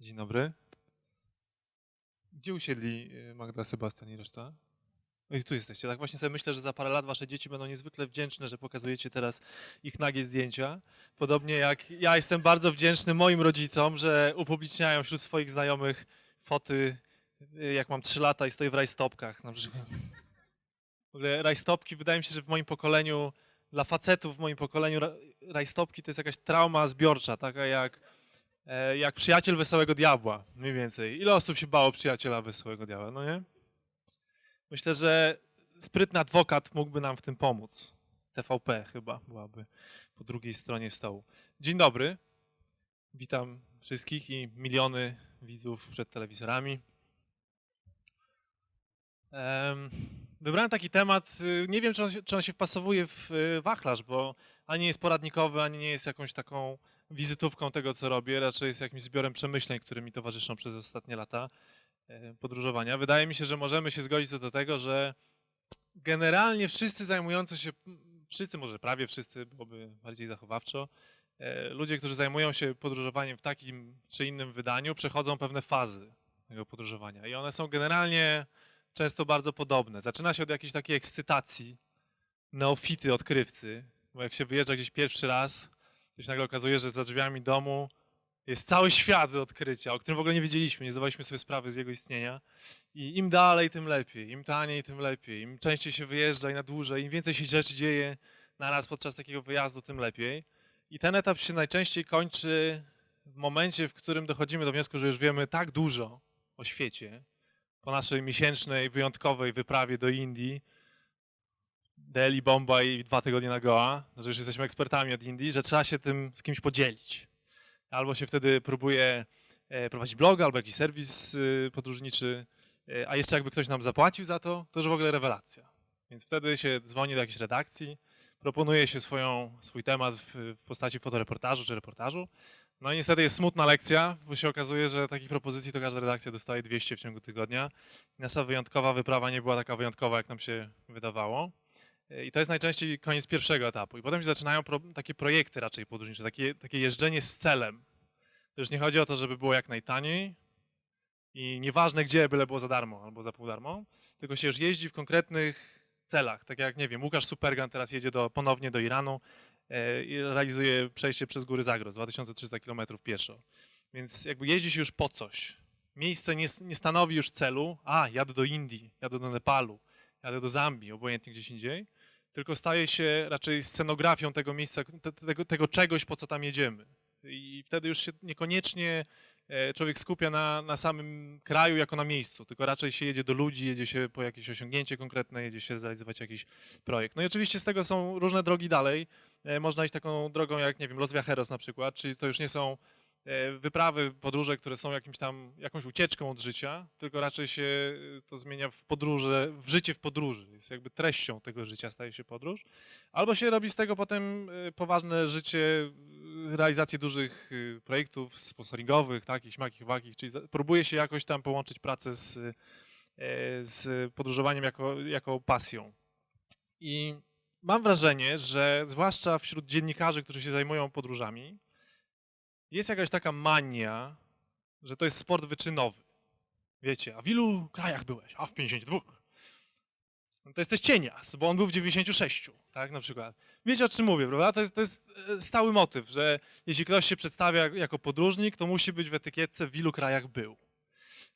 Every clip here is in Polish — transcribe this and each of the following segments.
Dzień dobry. Gdzie usiedli y, Magda, Sebastian i reszta? O, i tu jesteście. Tak właśnie sobie myślę, że za parę lat wasze dzieci będą niezwykle wdzięczne, że pokazujecie teraz ich nagie zdjęcia. Podobnie jak ja jestem bardzo wdzięczny moim rodzicom, że upubliczniają wśród swoich znajomych foty, y, jak mam 3 lata i stoję w rajstopkach na przykład. W ogóle rajstopki, wydaje mi się, że w moim pokoleniu, dla facetów w moim pokoleniu ra- rajstopki to jest jakaś trauma zbiorcza, taka jak jak przyjaciel Wesołego Diabła, mniej więcej. Ile osób się bało przyjaciela Wesołego Diabła, no nie? Myślę, że sprytny adwokat mógłby nam w tym pomóc. TVP chyba byłaby po drugiej stronie stołu. Dzień dobry. Witam wszystkich i miliony widzów przed telewizorami. Em, Wybrałem taki temat, y, nie wiem czy on się, czy on się wpasowuje w y, wachlarz, bo ani nie jest poradnikowy, ani nie jest jakąś taką wizytówką tego, co robię, raczej jest jakimś zbiorem przemyśleń, które mi towarzyszą przez ostatnie lata e, podróżowania. Wydaje mi się, że możemy się zgodzić co do tego, że generalnie wszyscy zajmujący się, wszyscy może prawie wszyscy, byłoby bardziej zachowawczo, e, ludzie, którzy zajmują się podróżowaniem w takim czy innym wydaniu, przechodzą pewne fazy tego podróżowania i one są generalnie często bardzo podobne. Zaczyna się od jakiejś takiej ekscytacji, neofity, odkrywcy, bo jak się wyjeżdża gdzieś pierwszy raz, to się nagle okazuje, że za drzwiami domu jest cały świat do odkrycia, o którym w ogóle nie wiedzieliśmy, nie zdawaliśmy sobie sprawy z jego istnienia. I im dalej, tym lepiej, im taniej, tym lepiej, im częściej się wyjeżdża i na dłużej, im więcej się rzeczy dzieje naraz podczas takiego wyjazdu, tym lepiej. I ten etap się najczęściej kończy w momencie, w którym dochodzimy do wniosku, że już wiemy tak dużo o świecie, po naszej miesięcznej, wyjątkowej wyprawie do Indii, Delhi, Bombay i dwa tygodnie na Goa, że już jesteśmy ekspertami od Indii, że trzeba się tym z kimś podzielić. Albo się wtedy próbuje e, prowadzić bloga, albo jakiś serwis y, podróżniczy, e, a jeszcze jakby ktoś nam zapłacił za to, to już w ogóle rewelacja. Więc wtedy się dzwoni do jakiejś redakcji, proponuje się swoją, swój temat w, w postaci fotoreportażu czy reportażu. No i niestety jest smutna lekcja, bo się okazuje, że takich propozycji to każda redakcja dostaje 200 w ciągu tygodnia. Nasza wyjątkowa wyprawa nie była taka wyjątkowa, jak nam się wydawało. I to jest najczęściej koniec pierwszego etapu. I potem się zaczynają pro, takie projekty raczej podróżnicze, takie, takie jeżdżenie z celem. To już nie chodzi o to, żeby było jak najtaniej i nieważne gdzie, byle było za darmo albo za pół darmo, tylko się już jeździ w konkretnych celach. Tak jak, nie wiem, Łukasz Supergan teraz jedzie do, ponownie do Iranu e, i realizuje przejście przez góry Zagros, 2300 km pieszo. Więc jakby jeździ się już po coś. Miejsce nie, nie stanowi już celu, a jadę do Indii, jadę do Nepalu, jadę do Zambii, obojętnie gdzieś indziej, tylko staje się raczej scenografią tego miejsca, te- tego, tego czegoś, po co tam jedziemy. I wtedy już się niekoniecznie e, człowiek skupia na, na samym kraju jako na miejscu, tylko raczej się jedzie do ludzi, jedzie się po jakieś osiągnięcie konkretne, jedzie się zrealizować jakiś projekt. No i oczywiście z tego są różne drogi dalej. E, Można iść taką drogą jak, nie wiem, Los Viajeros na przykład, czyli to już nie są wyprawy, podróże, które są jakimś tam, jakąś ucieczką od życia, tylko raczej się e, to zmienia w podróże, w życie w podróży. Jest jakby treścią tego życia staje się podróż. Albo się robi z tego potem e, poważne życie, e, realizację dużych e, projektów sponsoringowych, takich, śmakich, wakich, czyli próbuje się jakoś tam połączyć pracę z, e, z podróżowaniem jako, jako pasją. I mam wrażenie, że zwłaszcza wśród dziennikarzy, którzy się zajmują podróżami, jest jakaś taka mania, że to jest sport wyczynowy. Wiecie, a w ilu krajach byłeś? A w 52. No to jesteś cienias, bo on był w 96, tak, na przykład. Wiecie, o czym mówię, prawda? To jest, to jest e, stały motyw, że jeśli ktoś się przedstawia jako podróżnik, to musi być w etykietce, w ilu krajach był.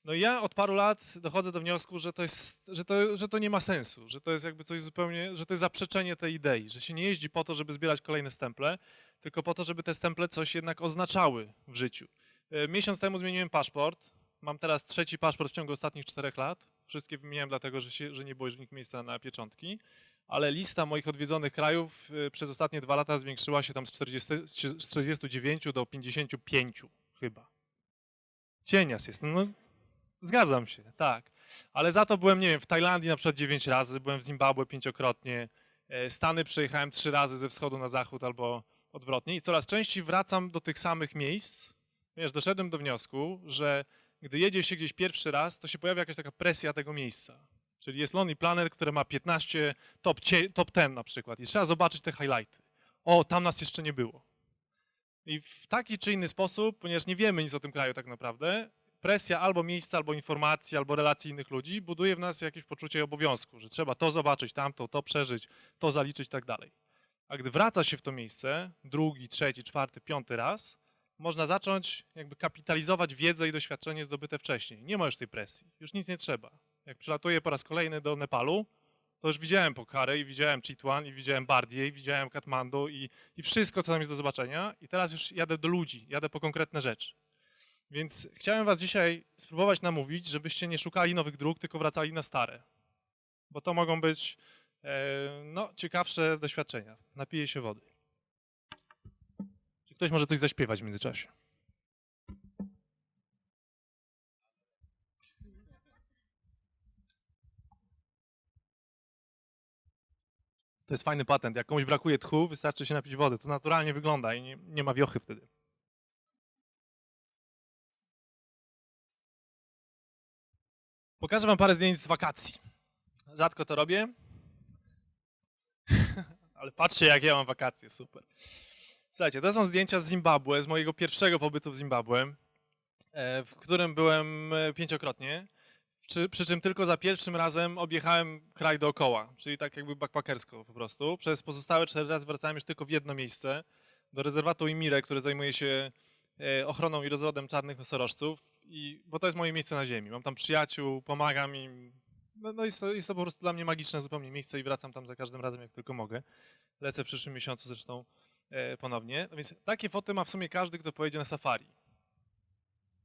No ja od paru lat dochodzę do wniosku, że to, jest, że, to, że to nie ma sensu, że to jest jakby coś zupełnie, że to jest zaprzeczenie tej idei, że się nie jeździ po to, żeby zbierać kolejne stemple, tylko po to, żeby te stemple coś jednak oznaczały w życiu. E, Miesiąc temu zmieniłem paszport, mam teraz trzeci paszport w ciągu ostatnich czterech lat. Wszystkie wymieniałem dlatego, że, się, że nie było już miejsca na pieczątki, ale lista moich odwiedzonych krajów e, przez ostatnie dwa lata zwiększyła się tam z, 40, z 49 do 55 chyba. Cienias jest, no zgadzam się, tak. Ale za to byłem, nie wiem, w Tajlandii na przykład 9 razy, byłem w Zimbabwe pięciokrotnie, e, Stany przejechałem trzy razy ze wschodu na zachód albo odwrotnie i coraz częściej wracam do tych samych miejsc. Wiesz, doszedłem do wniosku, że gdy jedzie się gdzieś pierwszy raz, to się pojawia jakaś taka presja tego miejsca. Czyli jest Lonely Planet, które ma 15 top, top 10 na przykład i trzeba zobaczyć te highlighty. O, tam nas jeszcze nie było. I w taki czy inny sposób, ponieważ nie wiemy nic o tym kraju tak naprawdę, presja albo miejsca, albo informacji, albo relacji innych ludzi buduje w nas jakieś poczucie obowiązku, że trzeba to zobaczyć, tamto, to przeżyć, to zaliczyć i tak dalej. A gdy wraca się w to miejsce, drugi, trzeci, czwarty, piąty raz, można zacząć jakby kapitalizować wiedzę i doświadczenie zdobyte wcześniej. Nie ma już tej presji, już nic nie trzeba. Jak przylatuję po raz kolejny do Nepalu, to już widziałem Pokhary i widziałem Chitwan i widziałem Bardię i widziałem Katmandu i, i wszystko, co tam jest do zobaczenia i teraz już jadę do ludzi, jadę po konkretne rzeczy. Więc chciałem was dzisiaj spróbować namówić, żebyście nie szukali nowych dróg, tylko wracali na stare. Bo to mogą być e, no, ciekawsze doświadczenia. Napiję się wody. Czy ktoś może coś zaśpiewać w międzyczasie? To jest fajny patent. Jak komuś brakuje tchu, wystarczy się napić wody. To naturalnie wygląda i nie, nie ma wiochy wtedy. Pokażę wam parę zdjęć z wakacji. Rzadko to robię, ale patrzcie jak ja mam wakacje, super. Słuchajcie, to są zdjęcia z Zimbabwe, z mojego pierwszego pobytu w Zimbabwe, e, w którym byłem e, pięciokrotnie, przy, czym tylko za pierwszym razem objechałem kraj dookoła, czyli tak jakby backpackersko po prostu. Przez pozostałe cztery razy wracałem już tylko w jedno miejsce, do rezerwatu Imire, który zajmuje się ochroną i rozrodem czarnych nosorożców, i, bo to jest moje miejsce na ziemi. Mam tam przyjaciół, pomagam im. No, no jest, to, jest to po prostu dla mnie magiczne zupełnie miejsce i wracam tam za każdym razem, jak tylko mogę. Lecę w przyszłym miesiącu zresztą e, ponownie. No więc takie foty ma w sumie każdy, kto pojedzie na safari.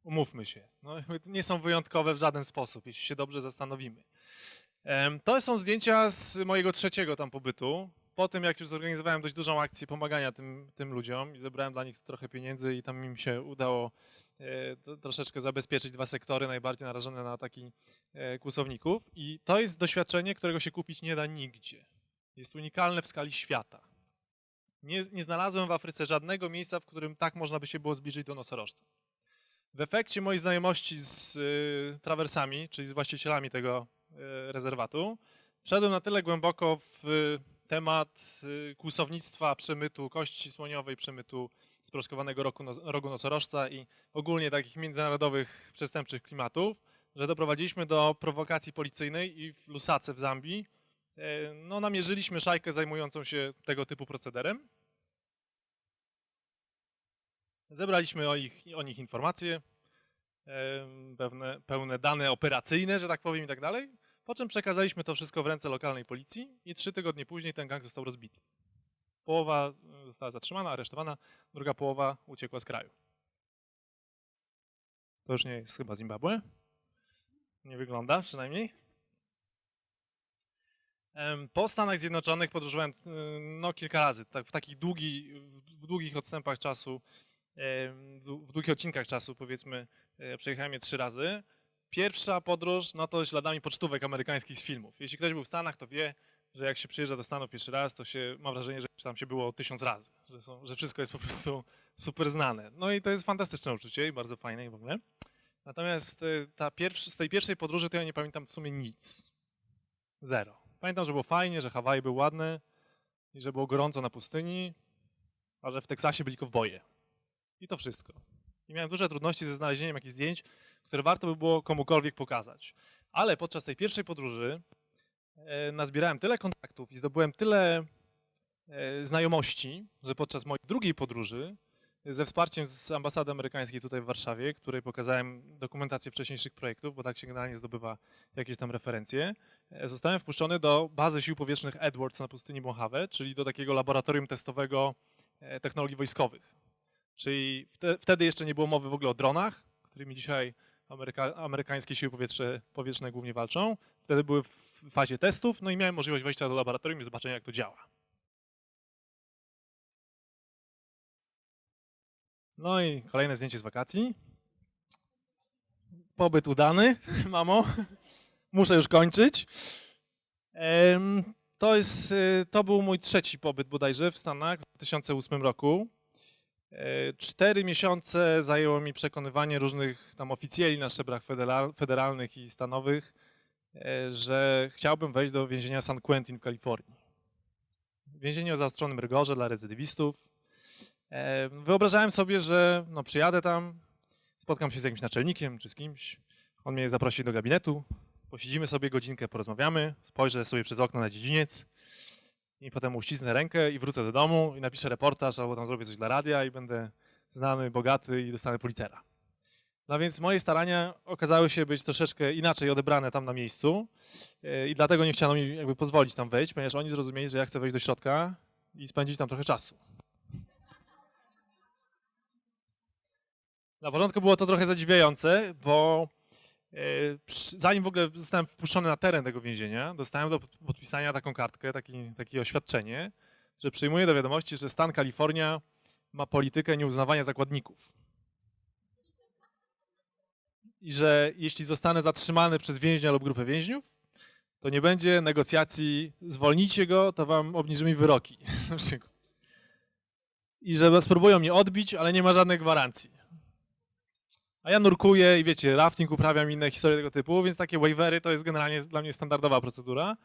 Umówmy się. No, nie są wyjątkowe w żaden sposób, jeśli się dobrze zastanowimy. To są zdjęcia z mojego trzeciego tam pobytu. Po tym, jak już zorganizowałem dość dużą akcję pomagania tym, tym ludziom i zebrałem dla nich trochę pieniędzy i tam im się udało e, troszeczkę zabezpieczyć dwa sektory najbardziej narażone na ataki e, kłusowników. I to jest doświadczenie, którego się kupić nie da nigdzie. Jest unikalne w skali świata. Nie, nie znalazłem w Afryce żadnego miejsca, w którym tak można by się było zbliżyć do nosorożca. W efekcie mojej znajomości z y, trawersami, czyli z właścicielami tego y, rezerwatu, wszedłem na tyle głęboko w y, temat y, kłusownictwa, przemytu kości słoniowej, przemytu sproszkowanego nos, rogu nosorożca i ogólnie takich międzynarodowych przestępczych klimatów, że doprowadziliśmy do prowokacji policyjnej i w Lusace w Zambii e, no, namierzyliśmy szajkę zajmującą się tego typu procederem. Zebraliśmy o, ich, o nich informacje, e, pewne, pełne dane operacyjne, że tak powiem i tak dalej, po czym przekazaliśmy to wszystko w ręce lokalnej policji i trzy tygodnie później ten gang został rozbity. Połowa e, została zatrzymana, aresztowana, druga połowa uciekła z kraju. To już nie jest chyba Zimbabwe. Nie wygląda przynajmniej. Po Stanach Zjednoczonych podróżowałem y, no, kilka razy, tak, w takich długi, w długich odstępach czasu, w długich odcinkach czasu powiedzmy, e, przejechałem je trzy razy. Pierwsza podróż, no to śladami pocztówek amerykańskich z filmów. Jeśli ktoś był w Stanach, to wie, że jak się przyjeżdża do Stanów pierwszy raz, to się, mam wrażenie, że tam się było tysiąc razy, że, są, że wszystko jest po prostu super znane. No i to jest fantastyczne uczucie i bardzo fajne i w ogóle. Natomiast e, ta pierwszy, z tej pierwszej podróży to ja nie pamiętam w sumie nic. Zero. Pamiętam, że było fajnie, że Hawaje był ładny i że było gorąco na pustyni, a że w Teksasie byli kowboje. I to wszystko. I miałem duże trudności ze znalezieniem jakichś zdjęć, które warto by było komukolwiek pokazać. Ale podczas tej pierwszej podróży e, nazbierałem tyle kontaktów i zdobyłem tyle e, znajomości, że podczas mojej drugiej podróży e, ze wsparciem z ambasady amerykańskiej tutaj w Warszawie, której pokazałem dokumentację wcześniejszych projektów, bo tak się generalnie zdobywa jakieś tam referencje, zostałem wpuszczony do bazy sił powietrznych Edwards na pustyni Mojave, czyli do takiego laboratorium testowego technologii wojskowych. Czyli wte, wtedy jeszcze nie było mowy w ogóle o dronach, którymi dzisiaj Ameryka, amerykańskie siły powietrze, powietrzne głównie walczą. Wtedy były w fazie testów, no i miałem możliwość wejścia do laboratorium i zobaczenia, jak to działa. No i kolejne zdjęcie z wakacji. Pobyt udany, mamo. Muszę już kończyć. To, jest, y, to był mój trzeci pobyt bodajże w Stanach w 2008 roku. E, Cztery miesiące zajęło mi przekonywanie różnych tam oficjeli na szczeblach federal, federalnych i stanowych, e, że chciałbym wejść do więzienia San Quentin w Kalifornii. Więzienie o zaostrzonym rygorze dla recydywistów. E, Wyobrażałem sobie, że no, przyjadę tam, spotkam się z jakimś naczelnikiem czy z kimś, on mnie zaprosi do gabinetu, posiedzimy sobie godzinkę, porozmawiamy, spojrzę sobie przez okno na dziedziniec i potem uścisnę rękę i wrócę do domu i napiszę reportaż albo tam zrobię coś dla radia i będę znany, bogaty i dostanę policera. No więc moje starania okazały się być troszeczkę inaczej odebrane tam na miejscu e, i dlatego nie chciano mi jakby pozwolić tam wejść, ponieważ oni zrozumieli, że ja chcę wejść do środka i spędzić tam trochę czasu. Na początku było to trochę zadziwiające, bo zanim w ogóle zostałem wpuszczony na teren tego więzienia, dostałem do pod- podpisania taką kartkę, taki, takie oświadczenie, że przyjmuję do wiadomości, że stan Kalifornia ma politykę nieuznawania zakładników. I że jeśli zostanę zatrzymany przez więźnia lub grupę więźniów, to nie będzie negocjacji, zwolnicie go, to wam obniżymy wyroki. I że spróbują mnie odbić, ale nie ma żadnej gwarancji. Ja nurkuję i wiecie, rafting uprawiam inne historie tego typu, więc takie waivery to jest generalnie dla mnie standardowa procedura.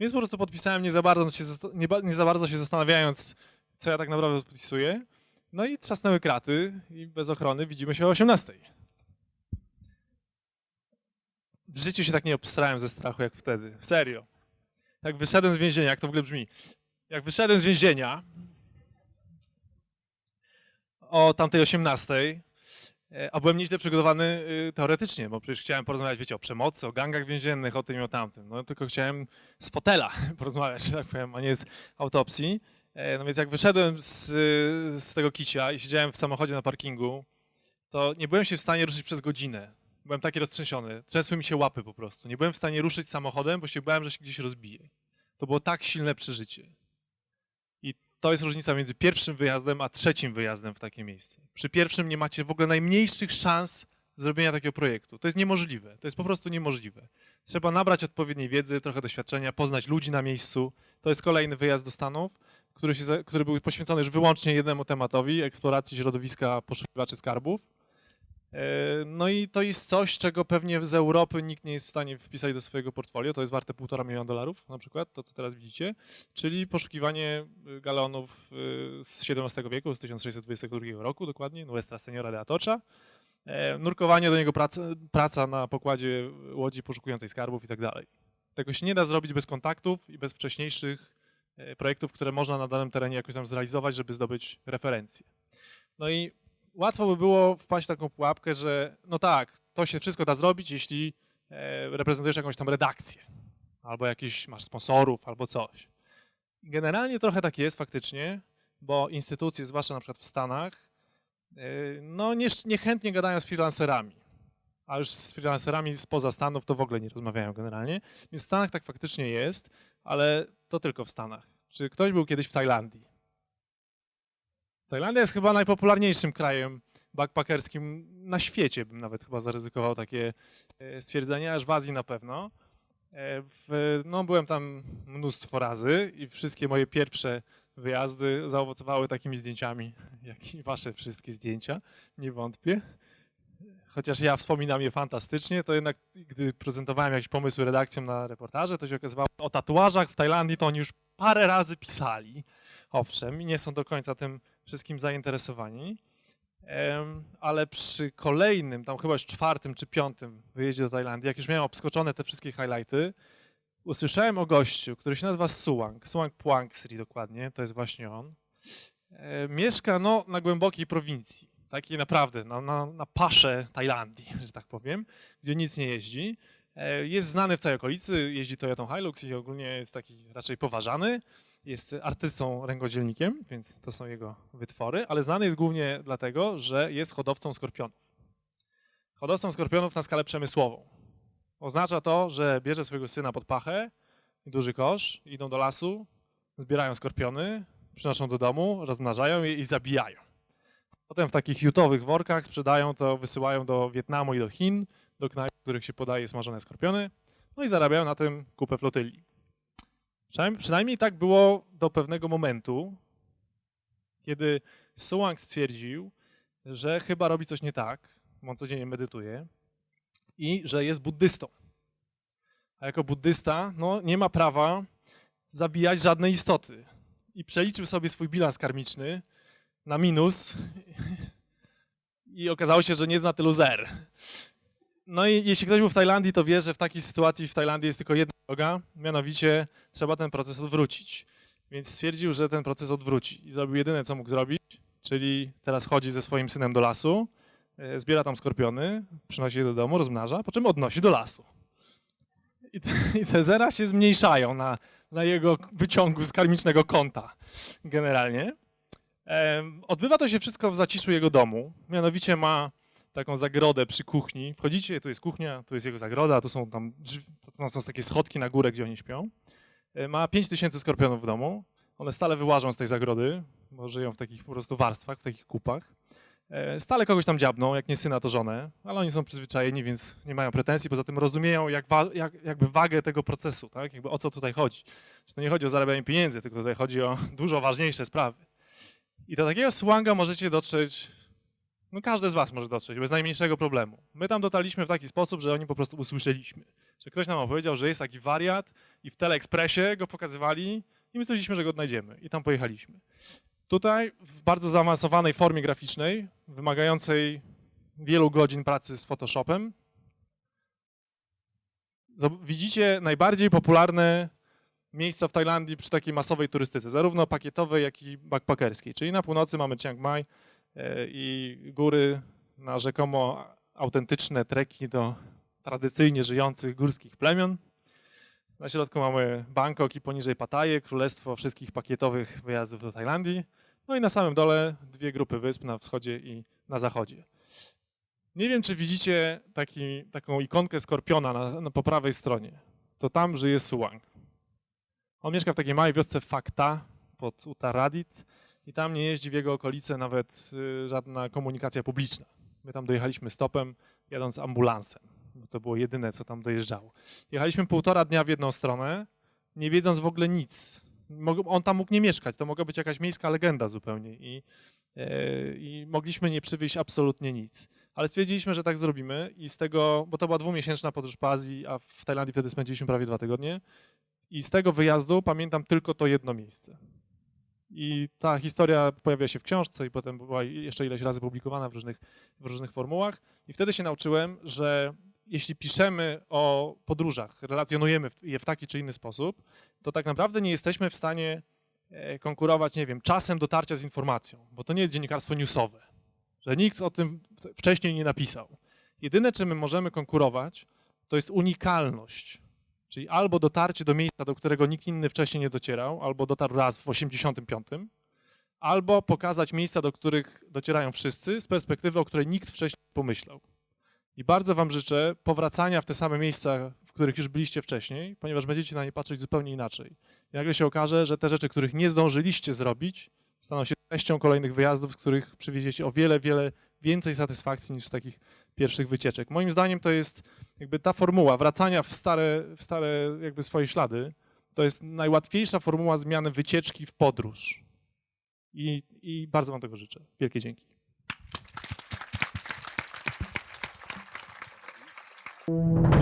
Więc po prostu podpisałem nie za bardzo się, nie, nie za bardzo się zastanawiając, co ja tak naprawdę podpisuję. No i trzasnęły kraty i bez ochrony widzimy się o 18. W życiu się tak nie obstrałem ze strachu jak wtedy. Serio. Jak wyszedłem z więzienia, jak to w ogóle brzmi? Jak wyszedłem z więzienia o tamtej 18, e, a byłem nieźle przygotowany y, teoretycznie, bo przecież chciałem porozmawiać, wiecie, o przemocy, o gangach więziennych, o tym i o tamtym. No tylko chciałem z fotela porozmawiać, że tak powiem, a nie z autopsji. E, No więc jak wyszedłem z, z tego kicia i siedziałem w samochodzie na parkingu, to nie byłem się w stanie ruszyć przez godzinę. Byłem taki roztrzęsiony. Trzęsły mi się łapy po prostu. Nie byłem w stanie ruszyć samochodem, bo się bałem, że się gdzieś rozbije. To było tak silne przeżycie. To jest różnica między pierwszym wyjazdem a trzecim wyjazdem w takie miejsce. Przy pierwszym nie macie w ogóle najmniejszych szans zrobienia takiego projektu. To jest niemożliwe. To jest po prostu niemożliwe. Trzeba nabrać odpowiedniej wiedzy, trochę doświadczenia, poznać ludzi na miejscu. To jest kolejny wyjazd do Stanów, który, się, który był poświęcony już wyłącznie jednemu tematowi eksploracji środowiska poszukiwaczy skarbów. E, No i to jest coś, czego pewnie z Europy nikt nie jest w stanie wpisać do swojego portfolio. To jest warte półtora miliona dolarów na przykład, to co teraz widzicie, czyli poszukiwanie y, galeonów y, z XVII wieku, z 1622 roku dokładnie, Nuestra Seniora de Atocha. E, Nurkowanie do niego praca, praca na pokładzie łodzi poszukującej skarbów i tak dalej. Tego się nie da zrobić bez kontaktów i bez wcześniejszych e, projektów, które można na danym terenie jakoś tam zrealizować, żeby zdobyć referencje. No i łatwo by było wpaść w taką pułapkę, że no tak, to się wszystko da zrobić, jeśli e, reprezentujesz jakąś tam redakcję, albo jakiś masz sponsorów, albo coś. Generalnie trochę tak jest faktycznie, bo instytucje, zwłaszcza na przykład w Stanach, e, no nie, niechętnie gadają z freelancerami. A już z freelancerami spoza Stanów to w ogóle nie rozmawiają generalnie. Więc w Stanach tak faktycznie jest, ale to tylko w Stanach. Czy ktoś był kiedyś w Tajlandii? Tajlandia jest chyba najpopularniejszym krajem backpackerskim na świecie, bym nawet chyba zaryzykował takie e, stwierdzenie, aż w Azji na pewno. E, W, no, byłem tam mnóstwo razy i wszystkie moje pierwsze wyjazdy zaowocowały takimi zdjęciami, jak i wasze wszystkie zdjęcia, nie wątpię. Chociaż ja wspominam je fantastycznie, to jednak gdy prezentowałem jakieś pomysły redakcjom na reportaże, to się okazywało, o tatuażach w Tajlandii to oni już parę razy pisali, owszem, i nie są do końca tym wszystkim zainteresowani. Ale przy kolejnym, tam chyba już czwartym czy piątym wyjeździe do Tajlandii, jak już miałem obskoczone te wszystkie highlighty, usłyszałem o gościu, który się nazywa Suwang, Suwang Puangsri dokładnie, to jest właśnie on. Mieszka no, na głębokiej prowincji, takiej naprawdę, na, na, na pasze Tajlandii, że tak powiem, gdzie nic nie jeździ. E, Jest znany w całej okolicy, jeździ Toyotą Hilux i ogólnie jest taki raczej poważany. Jest artystą, rękodzielnikiem, więc to są jego wytwory, ale znany jest głównie dlatego, że jest hodowcą skorpionów. Hodowcą skorpionów na skalę przemysłową. Oznacza to, że bierze swojego syna pod pachę, duży kosz, idą do lasu, zbierają skorpiony, przynoszą do domu, rozmnażają je i zabijają. Potem w takich jutowych workach sprzedają to, wysyłają do Wietnamu i do Chin, do knajp, w których się podaje smażone skorpiony, no i zarabiają na tym kupę flotyli. Przynajmniej, przynajmniej tak było do pewnego momentu, kiedy Suwang stwierdził, że chyba robi coś nie tak, bo on codziennie medytuje i że jest buddystą. A jako buddysta no, nie ma prawa zabijać żadnej istoty. I przeliczył sobie swój bilans karmiczny na minus i okazało się, że nie zna tylu zer. No i jeśli ktoś był w Tajlandii, to wie, że w takiej sytuacji w Tajlandii jest tylko jedna droga, mianowicie trzeba ten proces odwrócić. Więc stwierdził, że ten proces odwróci i zrobił jedyne, co mógł zrobić, czyli teraz chodzi ze swoim synem do lasu, e, zbiera tam skorpiony, przynosi je do domu, rozmnaża, po czym odnosi do lasu. I te, i te zera się zmniejszają na, na jego wyciągu z karmicznego konta generalnie. Odbywa to się wszystko w zaciszu jego domu. Mianowicie ma taką zagrodę przy kuchni. Wchodzicie, tu jest kuchnia, tu jest jego zagroda, tu są tam to są takie schodki na górę, gdzie oni śpią. E, Ma 5000 skorpionów w domu. One stale wyłażą z tej zagrody, bo żyją w takich po prostu warstwach, w takich kupach. E, Stale kogoś tam dziabną, jak nie syna, to żonę, ale oni są przyzwyczajeni, więc nie mają pretensji. Poza tym rozumieją jak wa- jak, jakby wagę tego procesu, tak? Jakby o co tutaj chodzi. Że to nie chodzi o zarabianie pieniędzy, tylko tutaj chodzi o dużo ważniejsze sprawy. I do takiego słanga możecie dotrzeć, no każdy z was może dotrzeć, bez najmniejszego problemu. My tam dotarliśmy w taki sposób, że oni po prostu usłyszeliśmy. Że ktoś nam opowiedział, że jest taki wariat i w Teleekspresie go pokazywali i my stwierdziliśmy, że go odnajdziemy i tam pojechaliśmy. Tutaj w bardzo zaawansowanej formie graficznej, wymagającej wielu godzin pracy z Photoshopem, widzicie najbardziej popularne miejsca w Tajlandii przy takiej masowej turystyce, zarówno pakietowej, jak i backpackerskiej. Czyli na północy mamy Chiang Mai i góry na rzekomo autentyczne treki do tradycyjnie żyjących górskich plemion. Na środku mamy Bangkok i poniżej Pattaję, królestwo wszystkich pakietowych wyjazdów do Tajlandii. No i na samym dole dwie grupy wysp na wschodzie i na zachodzie. Nie wiem, czy widzicie taki, taką ikonkę skorpiona na, na, po prawej stronie. To tam żyje Suwang. On mieszka w takiej małej wiosce Fakta pod Uttaradit i tam nie jeździ w jego okolice nawet y, żadna komunikacja publiczna. My tam dojechaliśmy stopem, jadąc ambulansem, to było jedyne, co tam dojeżdżało. Jechaliśmy półtora dnia w jedną stronę, nie wiedząc w ogóle nic. On tam mógł nie mieszkać, to mogła być jakaś miejska legenda zupełnie i, e, i mogliśmy nie przywieźć absolutnie nic. Ale stwierdziliśmy, że tak zrobimy i z tego, bo to była dwumiesięczna podróż po Azji, a w Tajlandii wtedy spędziliśmy prawie dwa tygodnie i z tego wyjazdu pamiętam tylko to jedno miejsce. I ta historia pojawia się w książce i potem była jeszcze ileś razy publikowana w różnych, w różnych formułach. I wtedy się nauczyłem, że jeśli piszemy o podróżach, relacjonujemy je w taki czy inny sposób, to tak naprawdę nie jesteśmy w stanie e, konkurować, nie wiem, czasem dotarcia z informacją, bo to nie jest dziennikarstwo newsowe, że nikt o tym wcześniej nie napisał. Jedyne, czym my możemy konkurować, to jest unikalność. Czyli albo dotarcie do miejsca, do którego nikt inny wcześniej nie docierał, albo dotarł raz w 85, albo pokazać miejsca, do których docierają wszyscy z perspektywy, o której nikt wcześniej nie pomyślał. I bardzo Wam życzę powracania w te same miejsca, w których już byliście wcześniej, ponieważ będziecie na nie patrzeć zupełnie inaczej. I nagle się okaże, że te rzeczy, których nie zdążyliście zrobić, staną się treścią kolejnych wyjazdów, z których przywieziecie o wiele, wiele więcej satysfakcji niż z takich pierwszych wycieczek. Moim zdaniem to jest jakby ta formuła wracania w stare, w stare jakby swoje ślady, to jest najłatwiejsza formuła zmiany wycieczki w podróż. I, I bardzo Wam tego życzę. Wielkie dzięki. Thank